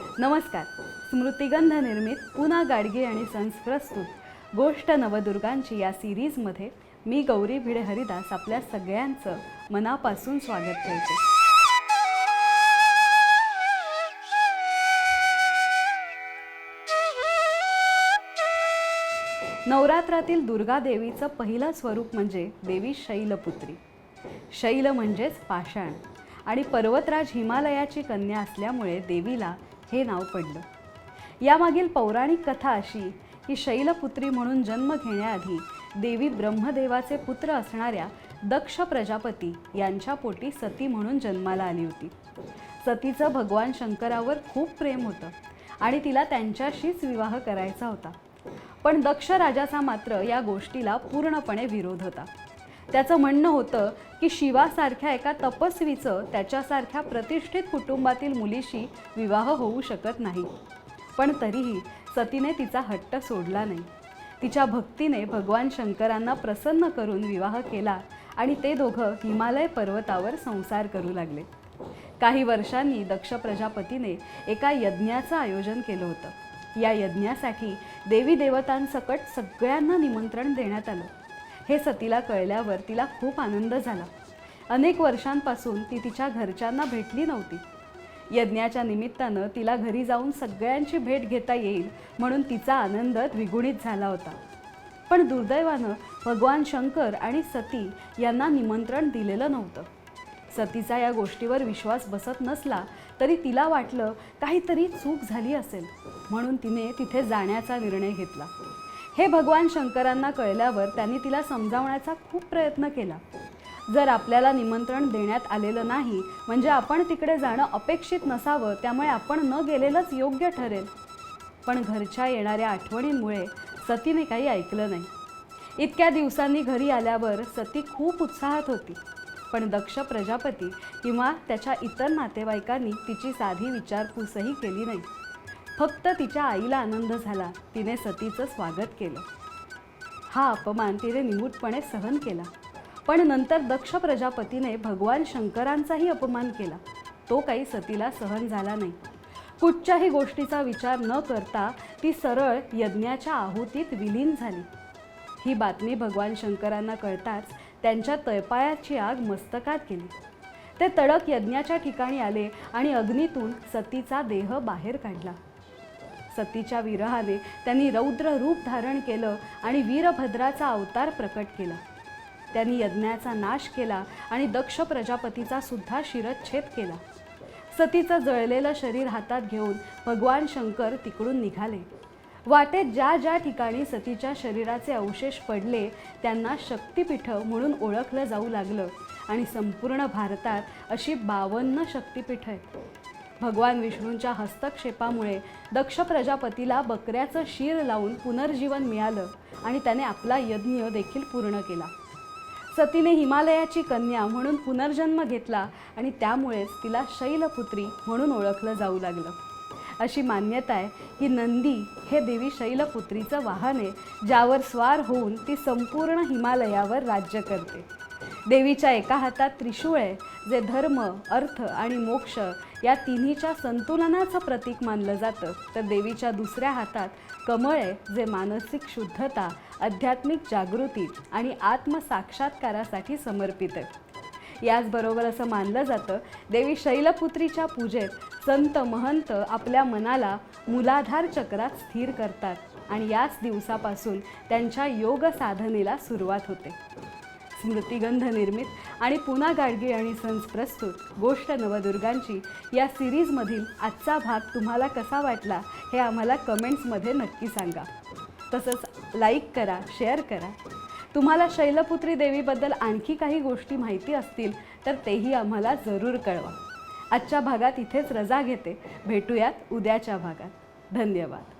नमस्कार. स्मृतिगंध निर्मित पुना गाडगे आणि सन्स प्रस्तुत गोष्ट नवदुर्गांची या सिरीजमध्ये मी गौरी भिडे हरिदास आपल्या सगळ्यांचं मनापासून स्वागत करते. नवरात्रातील दुर्गा देवीचं पहिलं स्वरूप म्हणजे देवी शैलपुत्री. शैल म्हणजेच पाषाण. आणि पर्वतराज हिमालयाची कन्या असल्यामुळे देवीला हे नाव पडलं. यामागील पौराणिक कथा अशी की शैलपुत्री म्हणून जन्म घेण्याआधी देवी ब्रह्मदेवाचे पुत्र असणाऱ्या दक्ष प्रजापती यांच्या पोटी सती म्हणून जन्माला आली होती. सतीचं भगवान शंकरावर खूप प्रेम होतं आणि तिला त्यांच्याशीच विवाह करायचा होता. पण दक्ष राजाचा मात्र या गोष्टीला पूर्णपणे विरोध होता. त्याचं म्हणणं होतं की शिवासारख्या एका तपस्वीचं त्याच्यासारख्या प्रतिष्ठित कुटुंबातील मुलीशी विवाह होऊ शकत नाही. पण तरीही सतीने तिचा हट्ट सोडला नाही. तिच्या भक्तीने भगवान शंकरांना प्रसन्न करून विवाह केला आणि ते दोघं हिमालय पर्वतावर संसार करू लागले. काही वर्षांनी दक्ष प्रजापतीने एका यज्ञाचं आयोजन केलं होतं. या यज्ञासाठी देवी देवतांसकट सगळ्यांना निमंत्रण देण्यात आलं. हे सतीला कळल्यावर तिला खूप आनंद झाला. अनेक वर्षांपासून ती तिच्या घरच्यांना भेटली नव्हती. यज्ञाच्या निमित्तानं तिला घरी जाऊन सगळ्यांची भेट घेता येईल म्हणून तिचा आनंद द्विगुणित झाला होता. पण दुर्दैवानं भगवान शंकर आणि सती यांना निमंत्रण दिलेलं नव्हतं. सतीचा या गोष्टीवर विश्वास बसत नसला तरी तिला वाटलं काहीतरी चूक झाली असेल म्हणून तिने तिथे जाण्याचा निर्णय घेतला. हे भगवान शंकरांना कळल्यावर त्यांनी तिला समजावण्याचा खूप प्रयत्न केला. जर आपल्याला निमंत्रण देण्यात आलेलं नाही म्हणजे आपण तिकडे जाणं अपेक्षित नसावं त्यामुळे आपण न गेलेलंच योग्य ठरेल. पण घरच्या येणाऱ्या आठवणींमुळे सतीने काही ऐकलं नाही. इतक्या दिवसांनी घरी आल्यावर सती खूप उत्साहात होती. पण दक्ष प्रजापती किंवा त्याच्या इतर नातेवाईकांनी तिची साधी विचारपूसही केली नाही. फक्त तिच्या आईला आनंद झाला. तिने सतीचं स्वागत केलं. हा अपमान तिने निमूटपणे सहन केला. पण नंतर दक्ष प्रजापतीने भगवान शंकरांचाही अपमान केला. तो काही सतीला सहन झाला नाही. कुठच्याही गोष्टीचा विचार न करता ती सरळ यज्ञाच्या आहुतीत विलीन झाली. ही बातमी भगवान शंकरांना कळताच त्यांच्या तळपायाची आग मस्तकात गेली. ते तडक यज्ञाच्या ठिकाणी आले आणि अग्नीतून सतीचा देह बाहेर काढला. सतीच्या विरहाने त्यांनी रौद्र रूप धारण केलं आणि वीरभद्राचा अवतार प्रकट केला. त्यांनी यज्ञाचा नाश केला आणि दक्ष प्रजापतीचा सुद्धा शिरच्छेद केला. सतीचं जळलेलं शरीर हातात घेऊन भगवान शंकर तिकडून निघाले. वाटेत ज्या ज्या ठिकाणी सतीच्या शरीराचे अवशेष पडले त्यांना शक्तिपीठ म्हणून ओळखलं जाऊ लागलं आणि संपूर्ण भारतात अशी बावन्न शक्तिपीठ आहेत. भगवान विष्णूंच्या हस्तक्षेपामुळे दक्ष प्रजापतीला बकऱ्याचं शीर लावून पुनर्जीवन मिळालं आणि त्याने आपला यज्ञ देखील पूर्ण केला. सतीने हिमालयाची कन्या म्हणून पुनर्जन्म घेतला आणि त्यामुळेच तिला शैलपुत्री म्हणून ओळखलं जाऊ लागलं. अशी मान्यता आहे की नंदी हे देवी शैलपुत्रीचं वाहन आहे ज्यावर स्वार होऊन ती संपूर्ण हिमालयावर राज्य करते. देवीच्या एका हातात त्रिशूळ आहे जे धर्म अर्थ आणि मोक्ष या तिन्हीच्या संतुलनाचं प्रतीक मानलं जातं तर देवीच्या दुसऱ्या हातात कमळ आहे जे मानसिक शुद्धता आध्यात्मिक जागृती आणि आत्मसाक्षात्कारासाठी समर्पित आहे. याचबरोबर असं मानलं जातं देवी शैलपुत्रीच्या पूजेत संत महंत आपल्या मनाला मूलाधार चक्रात स्थिर करतात आणि याच दिवसापासून त्यांच्या योग साधनेला सुरुवात होते. स्मृतिगंध निर्मित आणि पुना गाडगे आणि सन्स प्रस्तुत गोष्ट नवदुर्गांची. या सिरीजमधील आजचा भाग तुम्हाला कसा वाटला हे आम्हाला कमेंट्समध्ये नक्की सांगा. तसंच लाईक करा शेअर करा. तुम्हाला शैलपुत्री देवीबद्दल आणखी काही गोष्टी माहिती असतील तर तेही आम्हाला जरूर कळवा. आजच्या भागात इथेच रजा घेते. भेटूयात उद्याच्या भागात. धन्यवाद.